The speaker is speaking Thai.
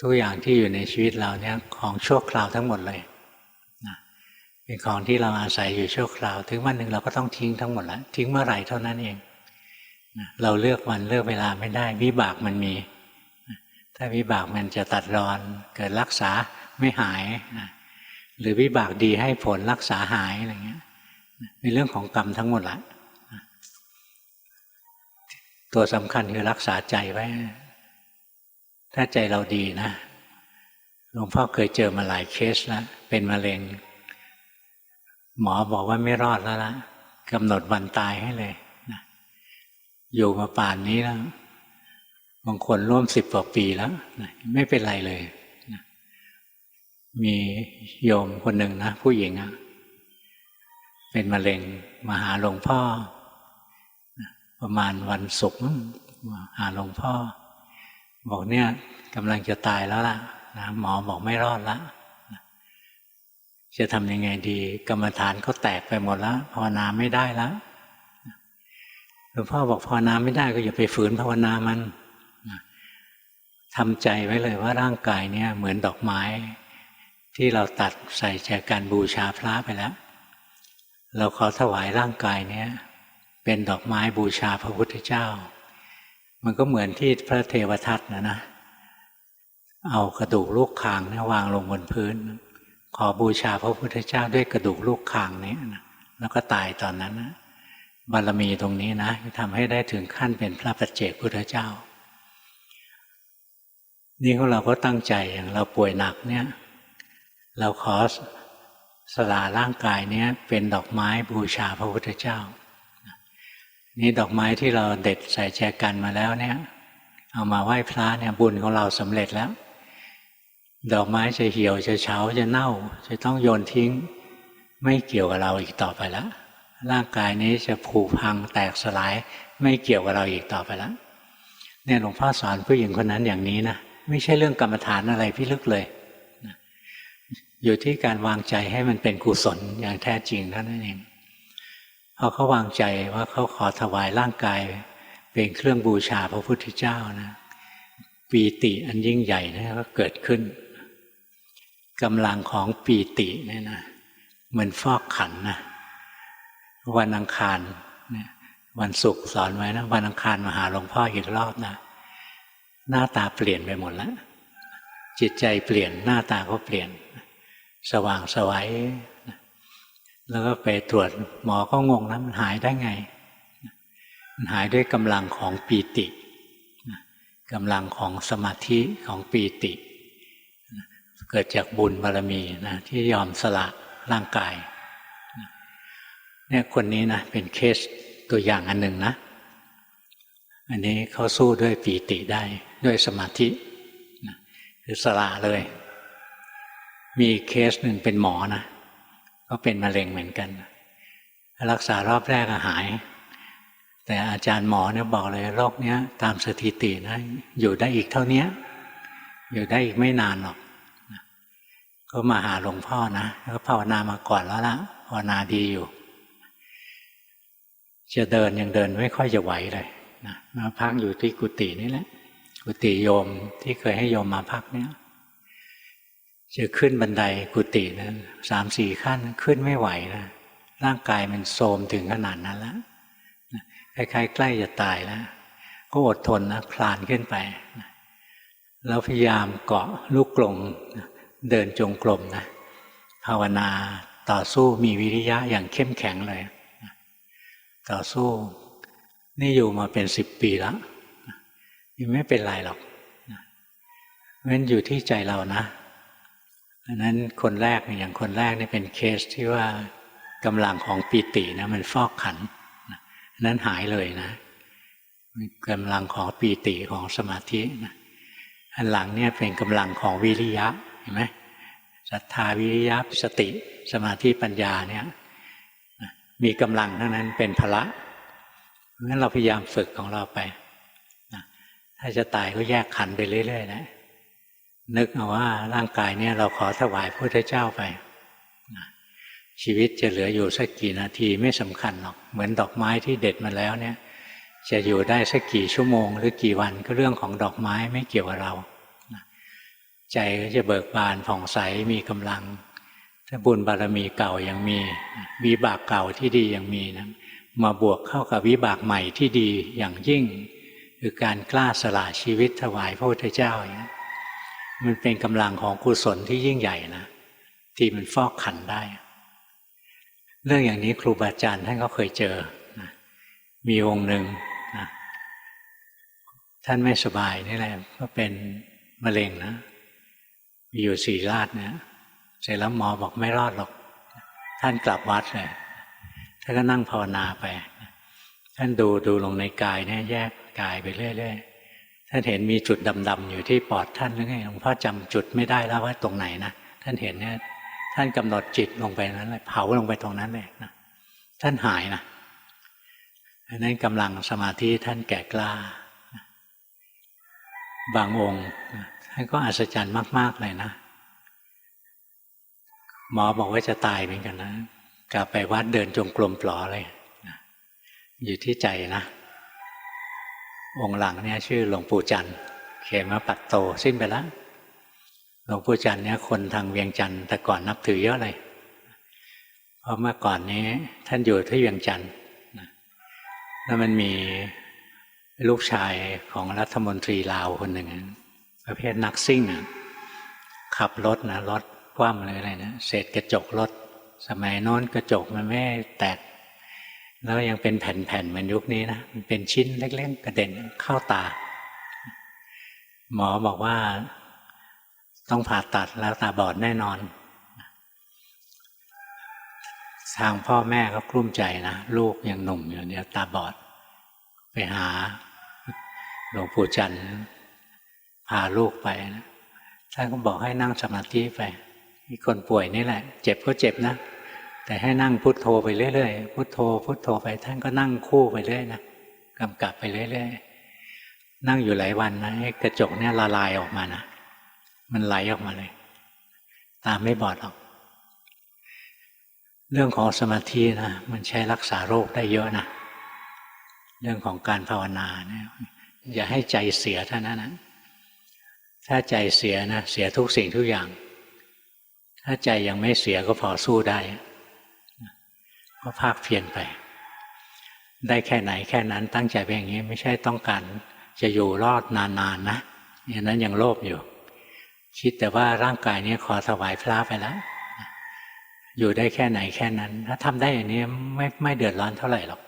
ทุกอย่างที่อยู่ในชีวิตเราเนี่ยของชั่วคราวทั้งหมดเลยนะเป็นของที่เราอาศัยอยู่ชั่วคราว ถึงวันหนึ่งเราก็ต้องทิ้งทั้งหมดแล้วทิ้งเมื่อไหร่เท่านั้นเองนะเราเลือกวันเลือกเวลาไม่ได้ วิบากมันมีนะถ้าวิบากมันจะตัดรอน เกิดรักษาไม่หายนะหรือวิบากดีให้ผลรักษาหายอะไรเงี้ยเป็นเรื่องของกรรมทั้งหมดละตัวสำคัญคือรักษาใจไว้ ถ้าใจเราดีนะหลวงพ่อเคยเจอมาหลายเคสแล้วเป็นมะเร็ง หมอบอกว่าไม่รอดแล้วละกำหนดวันตายให้เลยนะอยู่มาป่านนี้แล้วบางคนร่วมสิบกว่าปีแล้วนะไม่เป็นไรเลยนะมีโยมคนหนึ่งนะผู้หญิงอะเป็นมะเร็งมาหาหลวงพ่อ ประมาณวันศุกร์มาหาหลวงพ่อ บอกเนี่ยกำลังจะตายแล้วล่ะนะหมอบอกไม่รอดแล้วนะจะทำยังไงดี กรรมฐานก็แตกไปหมดแล้วภาวนาไม่ได้แล้วหลวงพ่อบอกภาวนาไม่ได้ก็อย่าไปฝืนภาวนามันทำใจไว้เลยว่าร่างกายเนี่ยเหมือนดอกไม้ ที่เราตัดใส่จากการบูชาพระไปแล้ว เราขอถวายร่างกายเนี่ยเป็นดอกไม้บูชาพระพุทธเจ้า มันก็เหมือนที่พระเทวทัตนะนะ เอากระดูกลูกคางเนี่ยวางลงบนพื้น ขอบูชาพระพุทธเจ้าด้วยกระดูกลูกคางนี้นะแล้วก็ตายตอนนั้นนะบารมีตรงนี้นะทำให้ได้ถึงขั้นเป็นพระปัจเจกพุทธเจ้า นี่ของเราก็ตั้งใจอย่างเราป่วยหนักเนี่ย เราขอสละร่างกายเนี้ยเป็นดอกไม้บูชาพระพุทธเจ้า นี่ดอกไม้ที่เราเด็ดใส่แจกันมาแล้วเนี่ย เอามาไหว้พระเนี่ยบุญของเราสำเร็จแล้ว ดอกไม้จะเหี่ยวจะเฉาจะเน่า จะต้องโยนทิ้ง ไม่เกี่ยวกับเราอีกต่อไปแล้วร่างกายนี้จะผุพังแตกสลาย ไม่เกี่ยวกับเราอีกต่อไปแล้วเนี่ยหลวงพ่อสอนผู้หญิงคนนั้นอย่างนี้นะไม่ใช่เรื่องกรรมฐานอะไรพี่ลึกเลยอยู่ที่การวางใจให้มันเป็นกุศลอย่างแท้จริงเท่านั้นเอง พอเขาวางใจว่าเขาขอถวายร่างกาย เป็นเครื่องบูชาพระพุทธเจ้านะปีติอันยิ่งใหญ่นะก็เกิดขึ้นกำลังของปีติเนี่ยนะเหมือนฟอกขันนะวันอังคารวันศุกร์สอนไว้นะวันอังคารมาหาหลวงพ่ออีกรอบนะหน้าตาเปลี่ยนไปหมดแล้วจิตใจเปลี่ยนหน้าตาก็เปลี่ยน สว่างสวัย แล้วก็ไปตรวจหมอก็งงนะมันหายได้ไง มันหายด้วยกำลังของปีติกำลังของสมาธิของปีติ เกิดจากบุญบารมีนะที่ยอมสละร่างกายเนี่ยคนนี้นะเป็นเคสตัวอย่างอันหนึ่งนะ อันนี้เขาสู้ด้วยปีติได้ด้วยสมาธิคือสละเลย มีเคสหนึ่งเป็นหมอนะ ก็เป็นมะเร็งเหมือนกัน รักษารอบแรกหาย แต่อาจารย์หมอเนี่ยบอกเลยโรคเนี้ย ตามสถิตินะอยู่ได้อีกเท่านี้อยู่ได้อีกไม่นานหรอกก็มาหาหลวงพ่อนะก็ภาวนามาก่อนแล้วละภาวนาดีอยู่ จะเดินยังเดินไม่ค่อยจะไหวเลยนะมาพักอยู่ที่กุฏินี่แหละกุฏิโยมที่เคยให้โยมมาพักเนี่ย จะขึ้นบันไดกุฏินะสามสี่ขั้นขึ้นไม่ไหวนะร่างกายมันโทมถึงขนาดนั้นแล้วคล้ายๆใกล้จะตายแล้ว ก็อดทนนะคลานขึ้นไปแล้วพยายามเกาะลูกกลงเดินจงกรมนะภาวนาต่อสู้มีวิริยะอย่างเข้มแข็งเลย ต่อสู้นี่อยู่มาเป็นสิบปีแล้วยังไม่เป็นไรหรอกเพราะฉะนั้นอยู่ที่ใจเรานะ อันนั้นคนแรกอย่างคนแรกนี่เป็นเคสที่ว่ากำลังของปีตินะมันฟอกขันนั้นหายเลยนะกำลังของปีติของสมาธินะอันหลังเนี่ยเป็นกำลังของวิริยะเห็นไหมศรัทธาวิริยะสติสมาธิปัญญาเนี่ยมีกำลังทั้งนั้นเป็นพละเพราะฉะนั้นเราพยายามฝึกของเราไป ถ้าจะตายก็แยกขันไปเรื่อยๆนะ นึกเอาว่าร่างกายเนี่ยเราขอถวายพระพุทธเจ้าไป ชีวิตจะเหลืออยู่สักกี่นาทีไม่สำคัญหรอก เหมือนดอกไม้ที่เด็ดมาแล้วเนี่ย จะอยู่ได้สักกี่ชั่วโมง หรือกี่วันก็เรื่องของดอกไม้ไม่เกี่ยวกับเรา ใจก็จะเบิกบานผ่องใสมีกำลัง ถ้าบุญบารมีเก่ายังมี วิบากเก่าที่ดียังมีนะมาบวกเข้ากับวิบากใหม่ที่ดีอย่างยิ่ง คือการกล้าสละชีวิตถวายพระพุทธเจ้าอย่างนี้ มันเป็นกำลังของกุศลที่ยิ่งใหญ่นะที่มันฟอกขันได้ เรื่องอย่างนี้ครูบาอาจารย์ท่านก็เคยเจอนะมีองค์หนึ่งนะท่านไม่สบายนี่แหละก็เป็นมะเร็งนะมีอยู่สี่ราชเนี่ยเสร็จแล้วหมอบอกไม่รอดหรอก ท่านกลับวัดเลยท่านก็นั่งภาวนาไป ท่านดูดูลงในกายเนี่ยแยกกายไปเรื่อยๆ ท่านเห็นมีจุดดำๆอยู่ที่ปอดท่านหรือไงหลวงพ่อจำจุดไม่ได้แล้วว่าตรงไหนนะท่านเห็นเนี่ยท่านกำหนดจิตลงไปนั้นเลยเผาลงไปตรงนั้นเลยนะท่านหายนะอันนั้นกำลังสมาธิท่านแก่กล้า บางองค์ท่านก็อัศจรรย์มาก ๆ เลยนะหมอบอกว่าจะตายเหมือนกันนะ กลับไปวัดเดินจงกรมปลอเลยอยู่ที่ใจนะ องค์หลังเนี่ยชื่อหลวงปู่จันทร์เขมปัตโตสิ้นไปแล้วหลวงปู่จันทร์เนี่ยคนทางเวียงจันทร์แต่ก่อนนับถือเยอะเลยเพราะเมื่อก่อนนี้ท่านอยู่ที่เวียงจันทร์แล้วมันมีลูกชายของรัฐมนตรีลาวคนหนึ่งประเภทนักซิ่งขับรถนะรถคว่ำเลยอะไรนะเศษกระจกรถ สมัยโน้นกระจกมันไม่แตก แล้วยังเป็นแผ่นๆเหมือนยุคนี้นะมันเป็นชิ้นเล็กๆกระเด็นเข้าตา หมอบอกว่าต้องผ่าตัดแล้วตาบอดแน่นอน ทางพ่อแม่ก็กลุ้มใจนะ ลูกยังหนุ่มอยู่เดียวตาบอด ไปหาหลวงปู่จันทร์พาลูกไปนะท่านก็บอกให้นั่งสมาธิไปมีคนป่วยนี่แหละ เจ็บก็เจ็บนะ แต่ให้นั่งพุโทโธไปเรื่อยๆพุโทโธ พุโทโธไปท่านก็นั่งคู่ไปเรื่อยนะกำกับไปเรื่อยๆนั่งอยู่หลายวันนะกระจกเนี่ยละลายออกมานะมันไหลออกมาเลย ตาไม่บอดหรอก เรื่องของสมาธินะมันใช้รักษาโรคได้เยอะนะเรื่องของการภาวนาเนี่ยอย่าให้ใจเสียเท่านั้นนะถ้าใจเสียนะเสียทุกสิ่งทุกอย่าง ถ้าใจยังไม่เสียก็พอสู้ได้ ก็ภาคเพียรไป ได้แค่ไหนแค่นั้นตั้งใจไปอย่างนี้ ไม่ใช่ต้องการจะอยู่รอดนานๆนนะอย่างนั้นยังโลภอยู่ คิดแต่ว่าร่างกายนี้ขอถวายพระไปแล้วอยู่ได้แค่ไหนแค่นั้น ถ้าทำได้อย่างนี้ไม่ไม่เดือดร้อนเท่าไหร่หรอก